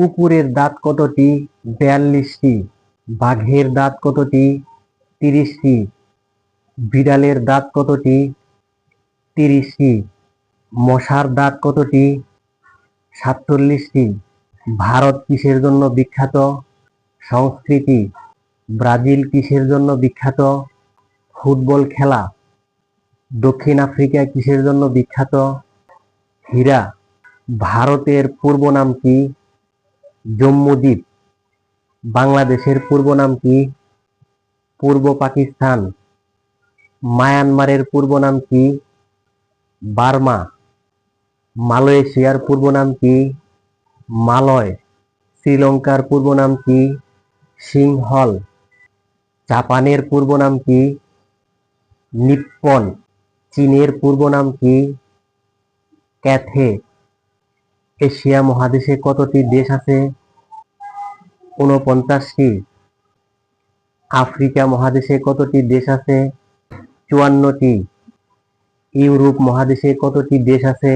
কুকুরের দাঁত কতটি? বিয়াল্লিশটি। বাঘের দাঁত কতটি? তিরিশটি। বিড়ালের দাঁত কতটি? তিরিশটি। মশার দাঁত কতটি? সাতচল্লিশটি। ভারত কিসের জন্য বিখ্যাত? সংস্কৃতি। ব্রাজিল কিসের জন্য বিখ্যাত? ফুটবল খেলা। দক্ষিণ আফ্রিকা কিসের জন্য বিখ্যাত? হীরা। ভারতের পূর্ব নাম কি? জম্মুদ্বীপ। বাংলাদেশের পূর্ব নাম কি? পূর্ব পাকিস্তান। মায়ানমারের পূর্ব নাম কি? বার্মা। মালয়েশিয়ার পূর্ব নাম কি? মালয়। শ্রীলঙ্কার পূর্ব নাম কি? সিংহল। জাপানের পূর্ব নাম কি? নিপ্পন। চীনের পূর্ব নাম কি? ক্যাথে। এশিয়া মহাদেশে কতটি দেশ আছে? ঊনপঞ্চাশটি। আফ্রিকা মহাদেশে কতটি দেশ আছে? চুয়ান্নটি। ইউরোপ মহাদেশে কতটি দেশ আছে?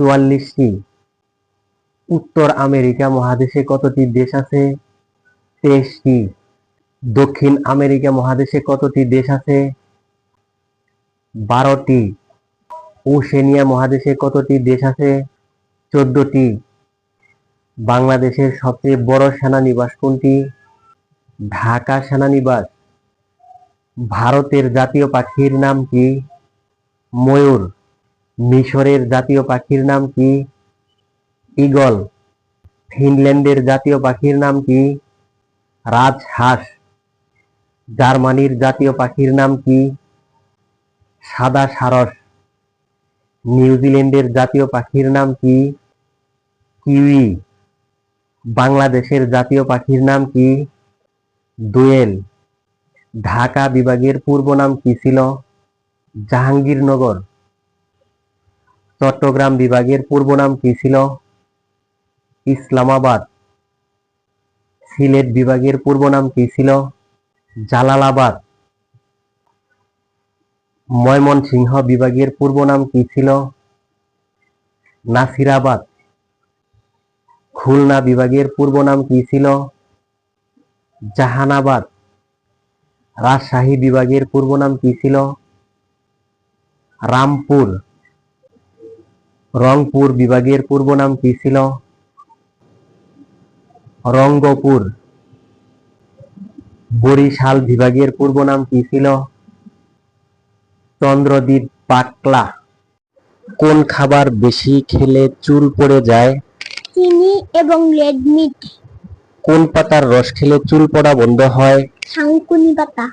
চুয়াল্লিশটি। উত্তর আমেরিকা মহাদেশে কতটি দেশ আছে? তেইশটি। দক্ষিণ আমেরিকা মহাদেশে কতটি দেশ আছে? বারোটি। ওশেনিয়া মহাদেশে কতটি দেশ আছে? চোদ্দটি বাংলাদেশের সবচেয়ে বড় সেনানিবাস কোনটি? ঢাকা সেনানিবাস। ভারতের জাতীয় পাখির নাম কি? ময়ূর। মিশরের জাতীয় পাখির নাম কি? ঈগল। ফিনল্যান্ডের জাতীয় পাখির নাম কি? রাজহাঁস। জার্মানির জাতীয় পাখির নাম কি? সাদা সারস। নিউজিল্যান্ডের জাতীয় পাখির নাম কি? কিউই বাংলাদেশের জাতীয় পাখির নাম কি? দোয়েল। ঢাকা বিভাগের পূর্ব নাম কি ছিল? জাহাঙ্গীরনগর। চট্টগ্রাম বিভাগের পূর্ব নাম কি ছিল? ইসলামাবাদ। সিলেট বিভাগের পূর্ব নাম কি ছিল? জালালাবাদ। ময়মনসিংহ বিভাগের পূর্ব নাম কি ছিল? নাসিরাবাদ। খুলনা বিভাগের পূর্ব নাম কি ছিল? জাহানাবাদ। রাজশাহী বিভাগের পূর্ব নাম কি ছিল? রামপুর। রংপুর বিভাগের পূর্ব নাম কি ছিল? রঙ্গপুর। বরিশাল বিভাগের পূর্ব নাম কি ছিল? চন্দ্রদ্বীপ পাটলা। কোন খাবার বেশি খেলে চুল পড়ে যায়? চিনি এবং রেড মিট। কোন পাতার রস খেলে চুল পড়া বন্ধ হয়? থাঙ্কুনি পাতা।